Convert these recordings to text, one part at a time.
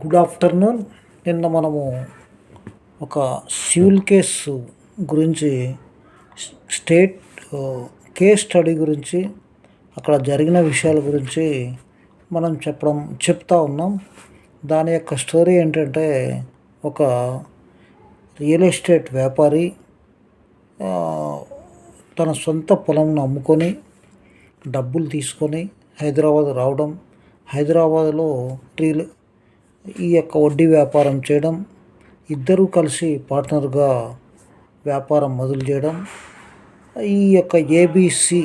Good afternoon. నిన్న మనము ఒక సివిల్ కేసు గురించి స్టేట్ కేస్ స్టడీ గురించి అక్కడ జరిగిన విషయాల గురించి మనం చెప్పడం చెప్తా ఉన్నాం. దాని యొక్క స్టోరీ ఏంటంటే ఒక రియల్ ఎస్టేట్ వ్యాపారి తన సొంత పొలంను అమ్ముకొని డబ్బులు తీసుకొని హైదరాబాద్ రావడం. హైదరాబాద్లో రియల్ ఈ యొక్క వడ్డీ వ్యాపారం చేయడం ఇద్దరూ కలిసి పార్ట్నర్గా వ్యాపారం మొదలు చేయడం ఈ యొక్క ఏబిసి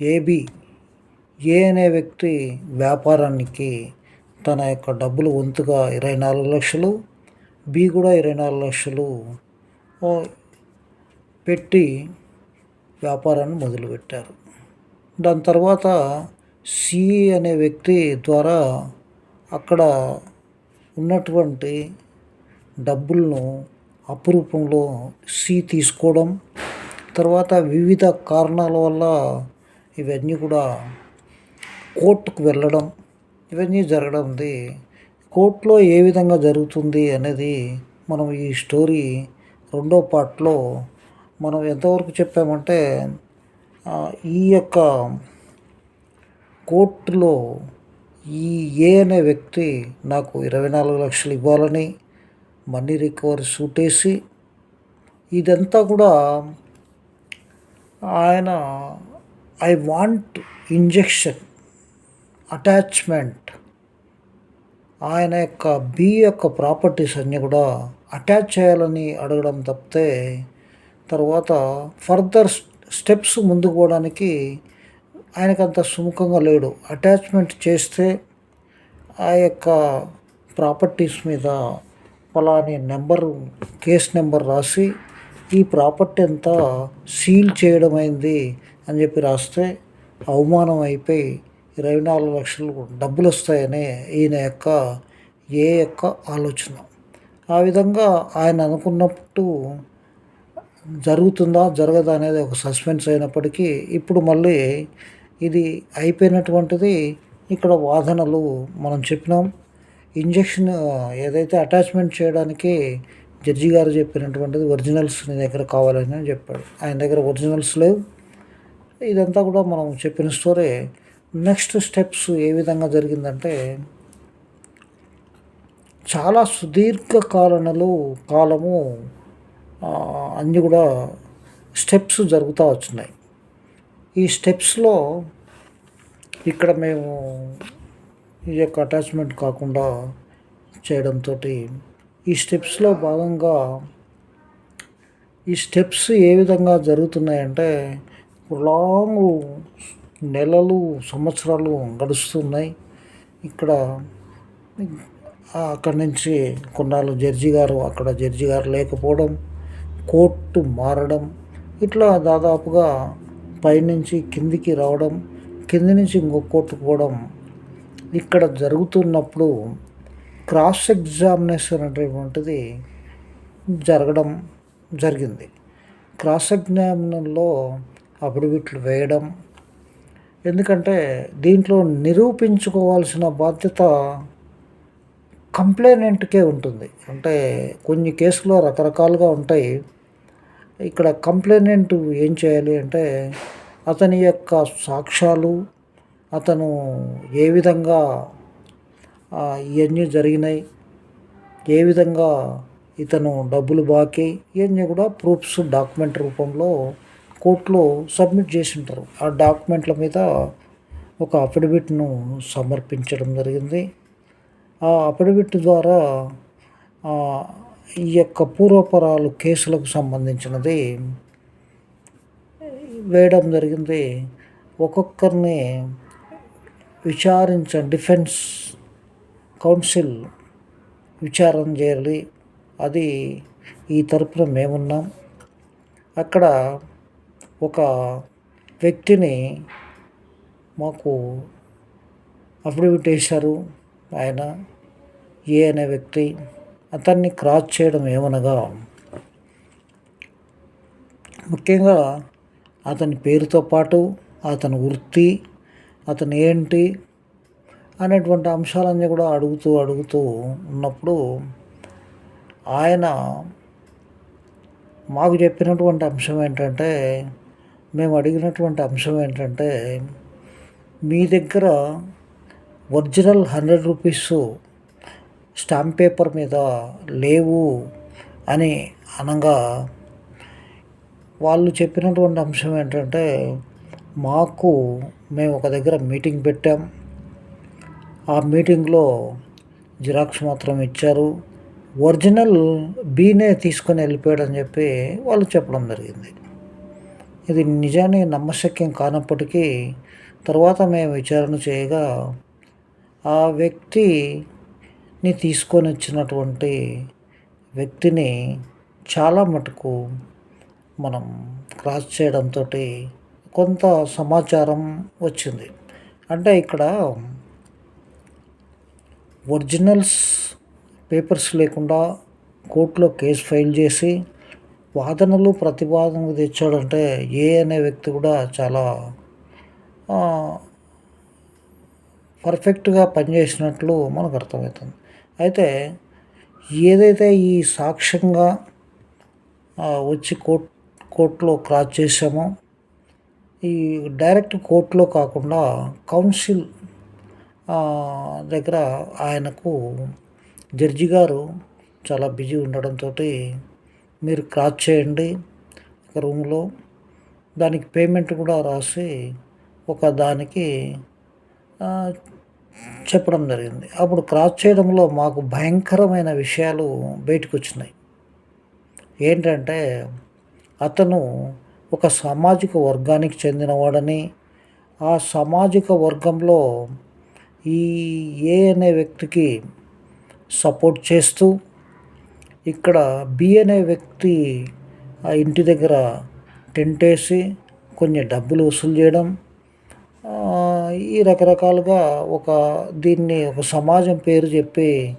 ఏబి ఏ అనే వ్యక్తి వ్యాపారానికి తన యొక్క డబ్బులు వంతుగా ఇరవై నాలుగు లక్షలు బి కూడా ఇరవై నాలుగు లక్షలు పెట్టి వ్యాపారాన్ని మొదలుపెట్టారు. దాని తర్వాత సి అనే వ్యక్తి ద్వారా అక్కడ ఉన్నటువంటి డబ్బులను అప్పు రూపంలో సి తీసుకోవడం తర్వాత వివిధ కారణాల వల్ల ఇవన్నీ కూడా కోర్టుకు వెళ్ళడం ఇవన్నీ జరగడంది కోర్టులో ఏ విధంగా జరుగుతుంది అనేది మనం ఈ స్టోరీ రెండో పార్ట్లో మనం ఎంతవరకు చెప్పామంటే ఈ యొక్క కోర్టులో ఈ ఏ అనే వ్యక్తి నాకు ఇరవై నాలుగు లక్షలు ఇవ్వాలని మనీ రికవరీ సూటేసి ఇదంతా కూడా ఆయన ఐ వాంట్ ఇంజెక్షన్ అటాచ్మెంట్. ఆయన యొక్క బి యొక్క ప్రాపర్టీస్ అన్నీ కూడా అటాచ్ చేయాలని అడగడం తప్పితే తర్వాత ఫర్దర్ స్టెప్స్ ముందుకు పోవడానికి ఆయనకు అంత సుముఖంగా లేడు. అటాచ్మెంట్ చేస్తే ఆ యొక్క ప్రాపర్టీస్ మీద ఫలాని నెంబర్ కేస్ నెంబర్ రాసి ఈ ప్రాపర్టీ అంతా సీల్ చేయడం అయింది అని చెప్పి రాస్తే అవమానం అయిపోయి ఇరవై నాలుగు లక్షలు డబ్బులు వస్తాయని ఈయన యొక్క ఏ యొక్క ఆలోచన. ఆ విధంగా ఆయన అనుకున్నట్టు జరుగుతుందా జరగదా అనేది ఒక సస్పెన్స్ అయినప్పటికీ ఇప్పుడు మళ్ళీ ఇది అయిపోయినటువంటిది ఇక్కడ వాదనలు మనం చెప్పినాం. ఇంజెక్షన్ ఏదైతే అటాచ్మెంట్ చేయడానికి జడ్జి గారు చెప్పినటువంటిది ఒరిజినల్స్ నీ దగ్గర కావాలని చెప్పాడు. ఆయన దగ్గర ఒరిజినల్స్ లేవు. ఇదంతా కూడా మనం చెప్పిన స్టోరీ. నెక్స్ట్ స్టెప్స్ ఏ విధంగా జరిగిందంటే చాలా సుదీర్ఘ కాలనలు కాలము అన్నీ కూడా స్టెప్స్ జరుగుతూ వచ్చినాయి. ఈ స్టెప్స్లో ఇక్కడ మేము ఈ యొక్క అటాచ్మెంట్ కాకుండా చేయడంతో ఈ స్టెప్స్లో భాగంగా ఈ స్టెప్స్ ఏ విధంగా జరుగుతున్నాయంటే లాంగ్ నెలలు సంవత్సరాలు గడుస్తున్నాయి. ఇక్కడ అక్కడి నుంచి కొన్నాళ్ళు జడ్జి గారు అక్కడ జడ్జి గారు లేకపోవడం కోర్టు మారడం ఇట్లా దాదాపుగా పైనుంచి కిందికి రావడం కింది నుంచి ఇంకో కొట్టుకోవడం ఇక్కడ జరుగుతున్నప్పుడు క్రాస్ ఎగ్జామినేషన్ అనేటువంటిది జరగడం జరిగింది. క్రాస్ ఎగ్జామినర్లో అఫిడవిట్లు వేయడం ఎందుకంటే దీంట్లో నిరూపించుకోవాల్సిన బాధ్యత కంప్లైనెంట్కే ఉంటుంది. అంటే కొన్ని కేసులో రకరకాలుగా ఉంటాయి. ఇక్కడ కంప్లైనెంట్ ఏం చేయాలి అంటే అతని యొక్క సాక్ష్యాలు అతను ఏ విధంగా ఇవన్నీ జరిగినాయి ఏ విధంగా ఇతను డబ్బులు బాకీ ఇవన్నీ కూడా ప్రూఫ్స్ డాక్యుమెంట్ రూపంలో కోర్టులో సబ్మిట్ చేసి ఉంటారు. ఆ డాక్యుమెంట్ల మీద ఒక అఫిడవిట్ను సమర్పించడం జరిగింది. ఆ అఫిడవిట్ ద్వారా ఈ యొక్క పూర్వపరాలు కేసులకు సంబంధించినది వేయడం జరిగింది. ఒక్కొక్కరిని విచారించ డిఫెన్స్ కౌన్సిల్ విచారణ చేయాలి. అది ఈ తరపున మేమున్నాం. అక్కడ ఒక వ్యక్తిని మాకు అఫిడవిట్ వేశారు ఆయన ఏ అనే వ్యక్తి అతన్ని క్రాస్ చేయడం ఏమనగా ముఖ్యంగా అతని పేరుతో పాటు అతని వృత్తి అతను ఏంటి అనేటువంటి అంశాలన్నీ కూడా అడుగుతూ అడుగుతూ ఉన్నప్పుడు ఆయన మాకు చెప్పినటువంటి అంశం ఏంటంటే మేము అడిగినటువంటి అంశం ఏంటంటే మీ దగ్గర original hundred rupees stamp paper మీద లేవు అని అనగా వాళ్ళు చెప్పినటువంటి అంశం ఏంటంటే మాకు మేము ఒక దగ్గర మీటింగ్ పెట్టాం. ఆ మీటింగ్లో జిరాక్స్ మాత్రం ఇచ్చారు. ఒరిజినల్ బీనే తీసుకొని వెళ్ళిపోయాడని చెప్పి వాళ్ళు చెప్పడం జరిగింది. ఇది నిజాన్ని నమ్మశక్యం కానప్పటికీ తర్వాత మేము విచారణ చేయగా ఆ వ్యక్తి ని తీసుకొని వచ్చినటువంటి వ్యక్తిని చాలా మటుకు మనం క్రాస్ చేయడంతో కొంత సమాచారం వచ్చింది. అంటే ఇక్కడ ఒరిజినల్స్ పేపర్స్ లేకుండా కోర్టులో కేసు ఫైల్ చేసి వాదనలు ప్రతివాదనలు తెచ్చాడంటే ఏ అనే వ్యక్తి కూడా చాలా పర్ఫెక్ట్గా పనిచేసినట్లు మనకు అర్థమవుతుంది. అయితే ఏదైతే ఈ సాక్ష్యంగా వచ్చి కోర్ట్ కోర్టులో క్రాస్ చేశామో ఈ డైరెక్ట్ కోర్టులో కాకుండా కౌన్సిల్ దగ్గర ఆయనకు జడ్జి గారు చాలా బిజీ ఉండడంతో మీరు క్రాస్ చేయండి ఒక రూమ్లో. దానికి పేమెంట్ కూడా రాసి ఒక దానికి చెప్పడం జరిగింది. అప్పుడు క్రాస్ చేయడంలో మాకు భయంకరమైన విషయాలు బయటకు వచ్చినాయి ఏంటంటే అతను ఒక సామాజిక వర్గానికి చెందినవాడని ఆ సామాజిక వర్గంలో ఈ ఏ అనే వ్యక్తికి సపోర్ట్ చేస్తూ ఇక్కడ బి అనే వ్యక్తి ఆ ఇంటి దగ్గర టెంట్ వేసి కొన్ని డబ్బులు వసూలు చేయడం ఈ రకరకాలుగా ఒక దీన్ని ఒక సమాజం పేరు చెప్పి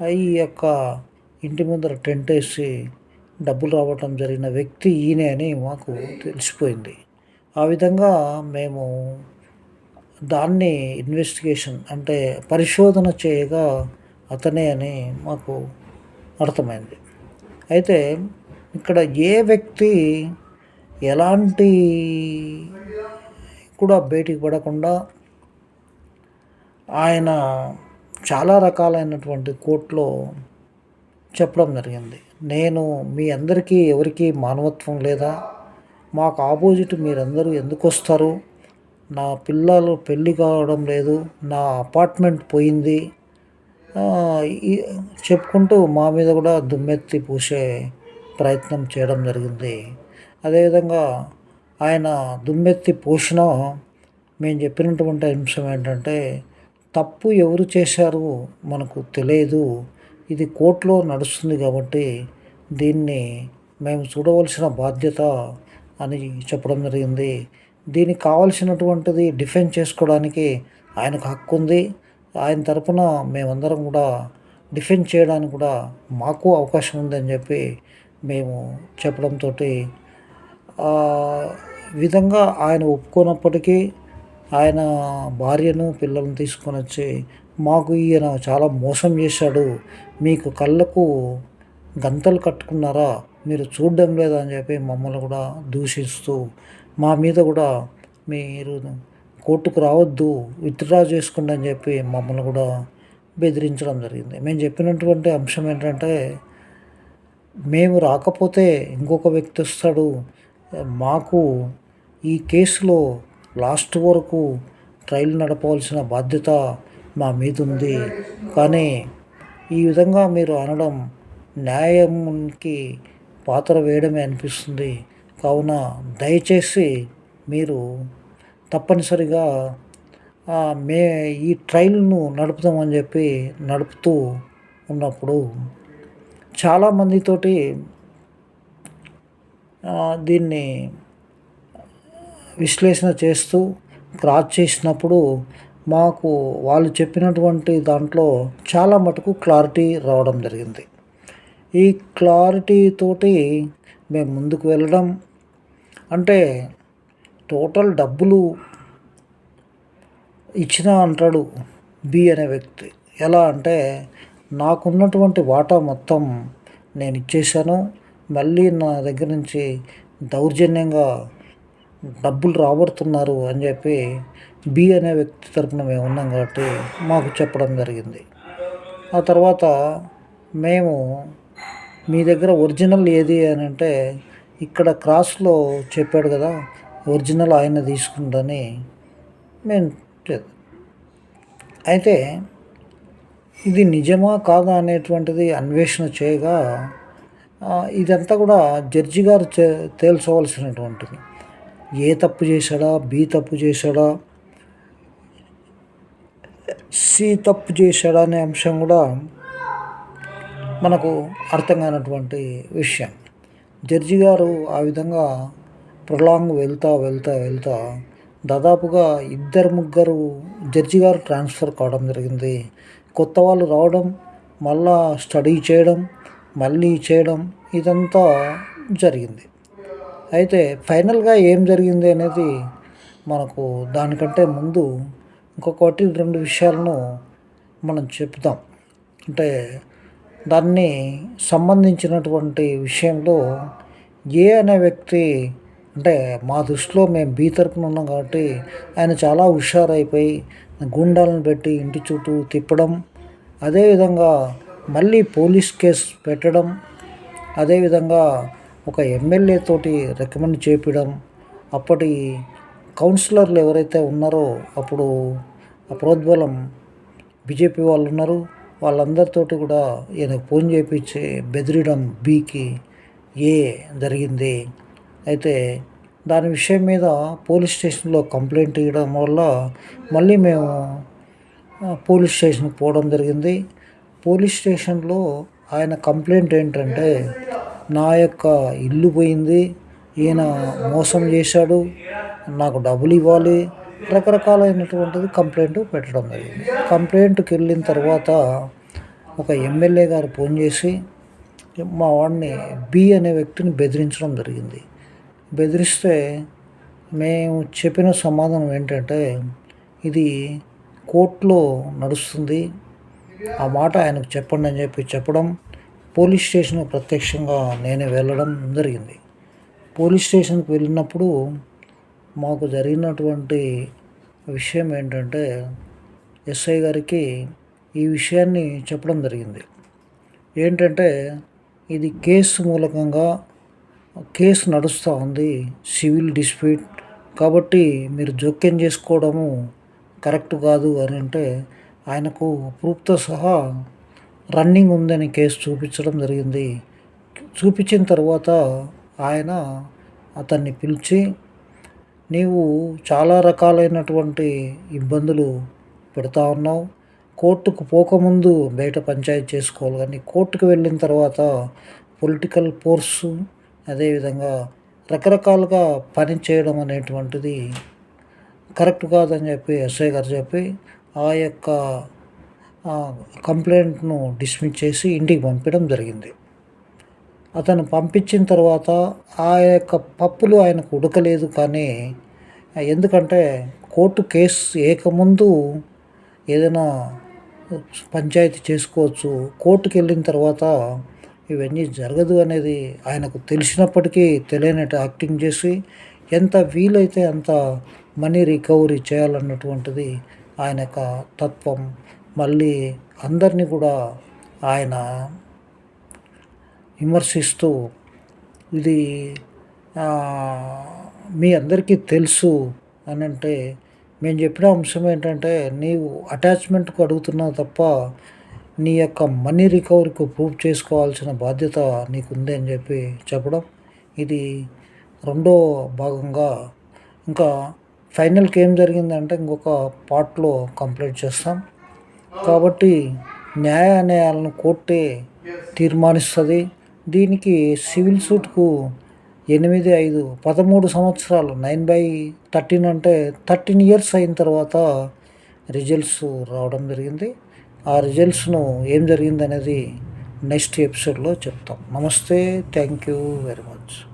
ఈ యొక్క ఇంటి ముందర టెంట్ వేసి డబ్బులు రావటం జరిగిన వ్యక్తి ఈయనే అని మాకు తెలిసిపోయింది. ఆ విధంగా మేము దాన్ని ఇన్వెస్టిగేషన్ అంటే పరిశోధన చేయగా అతనే అని మాకు అర్థమైంది. అయితే ఇక్కడ ఏ వ్యక్తి ఎలాంటి కూడా బయటికి పడకుండా ఆయన చాలా రకాలైనటువంటి కోర్టులో చెప్పడం జరిగింది. నేను మీ అందరికీ ఎవరికి మానవత్వం లేదా? మాకు ఆపోజిట్ మీరందరూ ఎందుకు వస్తారు? నా పిల్లలు పెళ్ళి కావడం లేదు నా అపార్ట్మెంట్ పోయింది. చెప్పుకుంటూ మా మీద కూడా దుమ్మెత్తి పూసే ప్రయత్నం చేయడం జరిగింది. అదేవిధంగా ఆయన దుమ్మెత్తి పోషణ మేము చెప్పినటువంటి అంశం ఏంటంటే తప్పు ఎవరు చేశారు మనకు తెలియదు. ఇది కోర్టులో నడుస్తుంది కాబట్టి దీన్ని మేము చూడవలసిన బాధ్యత అని చెప్పడం జరిగింది. దీనికి కావలసినటువంటిది డిఫెండ్ చేసుకోవడానికి ఆయనకు హక్కు ఉంది. ఆయన తరపున మేమందరం కూడా డిఫెండ్ చేయడానికి కూడా మాకు అవకాశం ఉందని చెప్పి మేము చెప్పడంతో విధంగా ఆయన ఒప్పుకోనప్పటికీ ఆయన భార్యను పిల్లలను తీసుకొని వచ్చి మాకు ఈయన చాలా మోసం చేశాడు. మీకు కళ్ళకు గంతలు కట్టుకున్నారా? మీరు చూడడం లేదా? అని చెప్పి మమ్మల్ని కూడా దూషిస్తూ మా మీద కూడా మీరు కోర్టుకు రావద్దు విత్డ్రా చేసుకోండి అని చెప్పి మమ్మల్ని కూడా బెదిరించడం జరిగింది. మేము చెప్పినటువంటి అంశం ఏంటంటే మేము రాకపోతే ఇంకొక వ్యక్తి వస్తాడు మాకు ఈ కేసులో లాస్ట్ వరకు ట్రయల్ నడపవలసిన బాధ్యత మా మీద ఉంది కానీ ఈ విధంగా మీరు అనడం న్యాయంకి పాత్ర వేయడమే అనిపిస్తుంది. కావున దయచేసి మీరు తప్పనిసరిగా మే ఈ ట్రైల్ను నడుపుతామని చెప్పి నడుపుతూ ఉన్నప్పుడు చాలామందితోటి దీన్ని విశ్లేషణ చేస్తూ క్రాస్ చేసినప్పుడు మాకు వాళ్ళు చెప్పినటువంటి దాంట్లో చాలా మటుకు క్లారిటీ రావడం జరిగింది. ఈ క్లారిటీ తోటి మేము ముందుకు వెళ్ళడం అంటే టోటల్ డబ్బులు ఇచ్చిన అంటాడు బి అనే వ్యక్తి. ఎలా అంటే నాకున్నటువంటి వాటా మొత్తం నేను ఇచ్చేసాను మళ్ళీ నా దగ్గర నుంచి దౌర్జన్యంగా డబ్బులు రాబడుతున్నారు అని చెప్పి బి అనే వ్యక్తి తరపున మేము ఉన్నాం కాబట్టి మాకు చెప్పడం జరిగింది. ఆ తర్వాత మేము మీ దగ్గర ఒరిజినల్ ఏది అని అంటే ఇక్కడ క్రాస్లో చెప్పాడు కదా ఒరిజినల్ ఆయన తీసుకుంటని మేము అయితే ఇది నిజమా కాదా అనేటువంటిది అన్వేషణ చేయగా ఇదంతా కూడా జడ్జి గారు తేల్చవలసినటువంటిది. ఏ తప్పు చేశాడా బి తప్పు చేశాడా సి తప్పు చేశాడా అనే అంశం కూడా మనకు అర్థం కానటువంటి విషయం. జడ్జి గారు ఆ విధంగా ప్రొలాంగ్ వెళ్తా వెళ్తా వెళ్తా దాదాపుగా ఇద్దరు ముగ్గురు జడ్జి గారు ట్రాన్స్ఫర్ కావడం జరిగింది. కొత్త వాళ్ళు రావడం మళ్ళా స్టడీ చేయడం మళ్ళీ చేయడం ఇదంతా జరిగింది. అయితే ఫైనల్గా ఏం జరిగింది అనేది మనకు దానికంటే ముందు ఇంకొకటి రెండు విషయాలను మనం చెప్తాం అంటే దాన్ని సంబంధించినటువంటి విషయంలో ఏ అనే వ్యక్తి అంటే మా దృష్టిలో మేము బీ తరపున ఉన్నాం కాబట్టి ఆయన చాలా హుషారైపోయి గుండాలను పెట్టి ఇంటి చుట్టూ తిప్పడం అదేవిధంగా మళ్ళీ పోలీస్ కేసు పెట్టడం అదేవిధంగా ఒక ఎమ్మెల్యే తోటి రికమెండ్ చేపించడం అప్పటి కౌన్సిలర్లు ఎవరైతే ఉన్నారో అప్పుడు ప్రోద్బలం బీజేపీ వాళ్ళు ఉన్నారు. వాళ్ళందరితోటి కూడా ఈయన ఫోన్ చేపించి బెదిరియడం బీకి ఏ జరిగింది. అయితే దాని విషయం మీద పోలీస్ స్టేషన్లో కంప్లైంట్ ఇవ్వడం వల్ల మళ్ళీ మేము పోలీస్ స్టేషన్కి పోవడం జరిగింది. పోలీస్ స్టేషన్లో ఆయన కంప్లైంట్ ఏంటంటే నా యొక్క ఇల్లు పోయింది ఈయన మోసం చేశాడు నాకు డబ్బులు ఇవ్వాలి రకరకాలైనటువంటిది కంప్లైంట్ పెట్టడం జరిగింది. కంప్లైంట్కి వెళ్ళిన తర్వాత ఒక ఎమ్మెల్యే గారు ఫోన్ చేసి మా వాడిని బి అనే వ్యక్తిని బెదిరించడం జరిగింది. బెదిరిస్తే మేము చెప్పిన సమాధానం ఏంటంటే ఇది కోర్టులో నడుస్తుంది ఆ మాట ఆయనకు చెప్పండి అని చెప్పి చెప్పడం పోలీస్ స్టేషన్ ప్రత్యక్షంగా నేనే వెళ్ళడం జరిగింది. పోలీస్ స్టేషన్కి వెళ్ళినప్పుడు మాకు జరిగినటువంటి విషయం ఏంటంటే ఎస్ఐ గారికి ఈ విషయాన్ని చెప్పడం జరిగింది. ఏంటంటే ఇది కేసు మూలకంగా కేసు నడుస్తూ ఉంది సివిల్ డిస్ప్యూట్. కాబట్టి మీరు జోక్యం చేసుకోవడము కరెక్ట్ కాదు అని అంటే ఆయనకు ప్రూఫ్తో సహా రన్నింగ్ ఉందని కేసు చూపించడం జరిగింది. చూపించిన తర్వాత ఆయన అతన్ని పిలిచి నీవు చాలా రకాలైనటువంటి ఇబ్బందులు పెడతా ఉన్నావు. కోర్టుకు పోకముందు బయట పంచాయతీ చేసుకోవాలి. కానీ కోర్టుకు వెళ్ళిన తర్వాత పొలిటికల్ ఫోర్సు అదేవిధంగా రకరకాలుగా పని చేయడం అనేటువంటిది కరెక్ట్ కాదని చెప్పి ఎస్ఐ గారు చెప్పి ఆ యొక్క కంప్లైంట్ను డిస్మిస్ చేసి ఇంటికి పంపించడం జరిగింది. అతను పంపించిన తర్వాత ఆ యొక్క పప్పులు ఆయనకు ఉడకలేదు కానీ ఎందుకంటే కోర్టు కేసు ఏకముందు ఏదైనా పంచాయతీ చేసుకోవచ్చు కోర్టుకు వెళ్ళిన తర్వాత ఇవన్నీ జరగదు అనేది ఆయనకు తెలిసినప్పటికీ తెలియనట్టు యాక్టింగ్ చేసి ఎంత వీలైతే అంత మనీ రికవరీ చేయాలన్నటువంటిది ఆయన యొక్క తత్వం మళ్ళీ అందరినీ కూడా ఆయన విమర్శిస్తూ ఇది మీ అందరికీ తెలుసు అని అంటే మేము చెప్పిన అంశం ఏంటంటే నీవు అటాచ్మెంట్కు అడుగుతున్నావు తప్ప నీ యొక్క మనీ రికవరీకి ప్రూవ్ చేసుకోవాల్సిన బాధ్యత నీకుంది అని చెప్పి చెప్పడం. ఇది రెండో భాగంగా. ఇంకా ఫైనల్కి ఏం జరిగిందంటే ఇంకొక పార్ట్లో కంప్లీట్ చేస్తాం. కాబట్టి న్యాయ అన్యాయాలను కోర్టే తీర్మానిస్తుంది. దీనికి సివిల్ సూట్కు ఎనిమిది ఐదు పదమూడు సంవత్సరాలు నైన్ బై థర్టీన్ అంటే థర్టీన్ ఇయర్స్ అయిన తర్వాత రిజల్ట్స్ రావడం జరిగింది. ఆ రిజల్ట్స్ను ఏం జరిగిందనేది నెక్స్ట్ ఎపిసోడ్లో చెప్తాం. నమస్తే థ్యాంక్ యూ వెరీ మచ్.